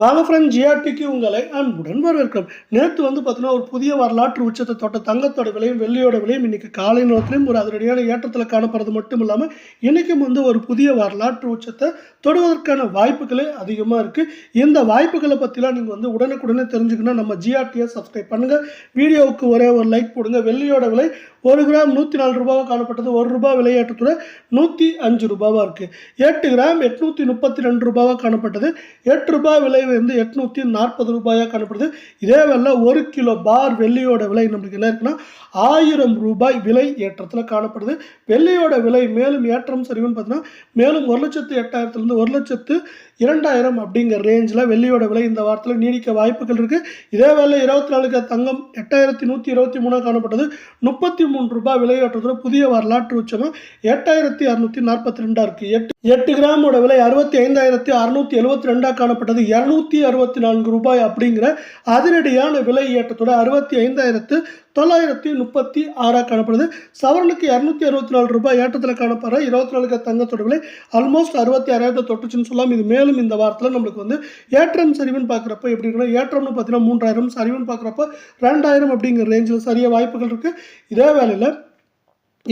வாங்க ஃப்ரெண்ட் ஜிஆர்டிக்கு உங்களை அன்புடன் வரவேற்கிறோம். நேற்று வந்து பார்த்தீங்கன்னா ஒரு புதிய வரலாற்று உச்சத்தை தொட்ட தங்கத்தோட விலையும் வெள்ளியோட விலையும் இன்றைக்கி காலை நேரத்திலையும் ஒரு அதனடியான ஏற்றத்தில் காணப்படுறது மட்டும் இல்லாமல் இன்றைக்கும் வந்து ஒரு புதிய வரலாற்று உச்சத்தை தொடுவதற்கான வாய்ப்புகளே அதிகமாக இருக்குது இந்த வாய்ப்புகளை பற்றிலாம் நீங்கள் வந்து உடனுக்குடனே தெரிஞ்சுக்கணும் நம்ம ஜிஆர்டியை சப்ஸ்கிரைப் பண்ணுங்கள் வீடியோவுக்கு ஒரே ஒரு லைக் போடுங்க. வெள்ளியோட விலை ஒரு கிராம் நூற்றி நாலு ரூபாவாக காணப்பட்டது. ஒரு ரூபாய் விலையேற்றத்துடன் நூற்றி அஞ்சு ரூபாவாக இருக்குது எட்டு கிராம் எட்நூற்றி முப்பத்தி ரெண்டு ரூபாவாக காணப்பட்டது. எட்டு ரூபாய் விலை வந்து எட்நூற்றி நாற்பது ரூபாயாக காணப்படுது. இதே வேலை ஒரு கிலோ பார் வெள்ளியோட விலை நம்மளுக்கு என்ன இருக்குன்னா ஆயிரம் ரூபாய் விலை ஏற்றத்தில் காணப்படுது. வெள்ளியோட விலை மேலும் ஏற்றம் சரிவுன்னு பார்த்தீங்கன்னா மேலும் ஒரு லட்சத்து எட்டாயிரத்துலேருந்து ஒரு லட்சத்து இரண்டாயிரம் அப்படிங்கிற ரேஞ்சில் வெள்ளியோட விலை இந்த வாரத்தில் நீடிக்க வாய்ப்புகள் இருக்குது இதே வேலை இருபத்தி நாலுக்கு தங்கம் எட்டாயிரத்தி நூற்றி இருபத்தி மூணாக காணப்பட்டது. முப்பத்தி மூணு ரூபாய் விலையேற்றத்தோட புதிய வரலாற்று உச்சமாக எட்டாயிரத்தி அறுநூற்றி நாற்பத்தி ரெண்டாக இருக்குது எட்டு எட்டு கிராமோட விலை அறுபத்தி ஐந்தாயிரத்தி அறுநூற்றி எழுபத்தி ரெண்டாக காணப்பட்டது. இரநூத்தி அறுபத்தி நான்கு ரூபாய் அப்படிங்கிற அதிரடியான விலை ஏற்றத்தோட அறுபத்தி ஐந்தாயிரத்து தொள்ளாயிரத்தி முப்பத்தி ஆறாக காணப்படுது. சவரனுக்கு இரநூத்தி அறுபத்தி நாலு ரூபாய் ஏற்றத்தில் காணப்படுற இருபத்தி நாலு தங்கத்தோட விலை ஆல்மோஸ்ட் அறுபத்தி ஆறாயிரத்தை தொட்டுச்சுன்னு சொல்லலாம் இது மேலும் இந்த வாரத்தில் நம்மளுக்கு வந்து ஏற்றம் சரிவுன்னு பார்க்குறப்ப எப்படி இருக்குன்னா ஏற்றம்னு பார்த்தீங்கன்னா மூன்றாயிரம் சரிவுன்னு பார்க்குறப்ப ரெண்டாயிரம் அப்படிங்கிற ரேஞ்சில் சரியாக வாய்ப்புகள் இருக்குது இதே வேலையில்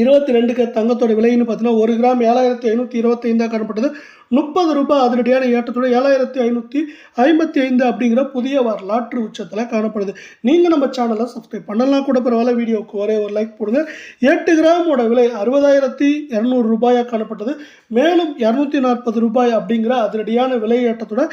இருபத்தி ரெண்டுக்கு தங்கத்தோட விலைன்னு பார்த்தீங்கன்னா ஒரு கிராம் ஏழாயிரத்தி ஐநூற்றி இருபத்தைந்தாக காணப்பட்டது. முப்பது ரூபாய் அதிரடியான ஏற்றத்தோடு ஏழாயிரத்தி ஐநூற்றி ஐம்பத்தி ஐந்து அப்படிங்கிற புதிய வரலாற்று உச்சத்தில் காணப்படுது. நீங்கள் நம்ம சேனலை சப்ஸ்கிரைப் பண்ணலாம் கூட பரவாயில்ல. வீடியோவுக்கு ஒரே ஒரு லைக் போடுங்க. எட்டு கிராமோட விலை அறுபதாயிரத்தி இரநூறு ரூபாயாக காணப்பட்டது. மேலும் இரநூத்தி நாற்பது ரூபாய் அப்படிங்கிற அதிரடியான விலை ஏற்றத்தோட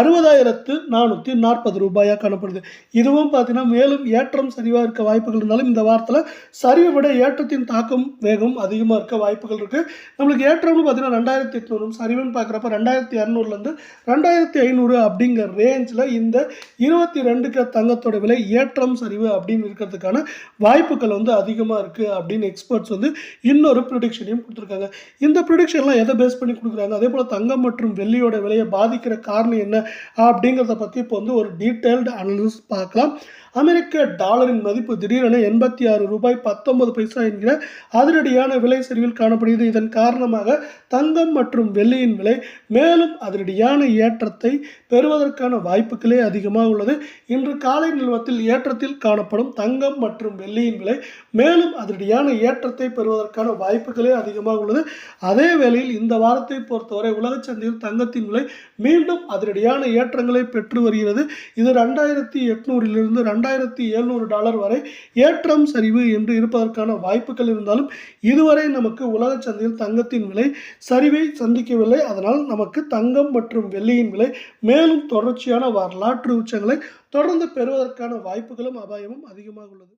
அறுபதாயிரத்து நானூற்றி நாற்பது ரூபாயாக காணப்படுது. இதுவும் பார்த்தீங்கன்னா மேலும் ஏற்றம் சரிவாக இருக்க வாய்ப்புகள் இருந்தாலும் இந்த வாரத்தில் சரிவை விட ஏற்றத்தின் தாக்கம் வேகம் அதிகமாக இருக்க வாய்ப்புகள் இருக்குது நம்மளுக்கு ஏற்றம்னு பார்த்தீங்கன்னா ரெண்டாயிரத்தி எட்நூறும் சரிவுன்னு பார்க்குறப்ப ரெண்டாயிரத்தி இரநூறுலேருந்து ரெண்டாயிரத்தி ஐநூறு அப்படிங்கிற ரேஞ்சில் இந்த இருபத்தி ரெண்டுக்கு தங்கத்தோட விலை ஏற்றம் சரிவு அப்படின்னு இருக்கிறதுக்கான வாய்ப்புகள் வந்து அதிகமாக இருக்குது அப்படின்னு எக்ஸ்பர்ட்ஸ் வந்து இன்னொரு ப்ரிடிக்ஷனையும் கொடுத்துருக்காங்க. இந்த ப்ரிடிக்ஷன்லாம் எதை பேஸ் பண்ணி கொடுக்குறாங்க? அதே போல் தங்கம் மற்றும் வெள்ளியோட விலையை பாதிக்கிற காரணம் என்ன அப்படிங்கிறத பற்றி இப்போ வந்து ஒரு டீட்டெயில்டு அனலிஸ் பார்க்கலாம். அமெரிக்க டாலரின் மதிப்பு திடீரென எண்பத்தி ஆறு ரூபாய் பத்தொன்பது பைசா என்கிற அதிரடியான விலை சரிவில் காணப்படுகிறது. இதன் காரணமாக தங்கம் மற்றும் வெள்ளியின் விலை மேலும் அதிரடியான ஏற்றத்தை பெறுவதற்கான வாய்ப்புகளே அதிகமாக உள்ளது. இன்று காலை நிலவரத்தில் ஏற்றத்தில் காணப்படும் தங்கம் மற்றும் வெள்ளியின் விலை மேலும் அதிரடியான ஏற்றத்தை பெறுவதற்கான வாய்ப்புகளே அதிகமாக உள்ளது. அதே வேளையில் இந்த வாரத்தை பொறுத்தவரை உலக சந்தையில் தங்கத்தின் விலை மீண்டும் அதிரடியான ஏற்றங்களை பெற்று வருகிறது. இது ரெண்டாயிரத்தி எட்நூறிலிருந்து ரெண்டாயிரத்தி எழுநூறு டாலர் வரை ஏற்றம் சரிவு என்று இருப்பதற்கான வாய்ப்புகள் இருந்தாலும் இதுவரை நமக்கு உலக சந்தையில் தங்கத்தின் விலை சரிவை சந்திக்கவில்லை. அதனால் நமக்கு தங்கம் மற்றும் வெள்ளியின் விலை மேலும் தொடர்ச்சியான வரலாற்று உச்சங்களை தொடர்ந்து பெறுவதற்கான வாய்ப்புகளும் அபாயமும் அதிகமாக உள்ளது.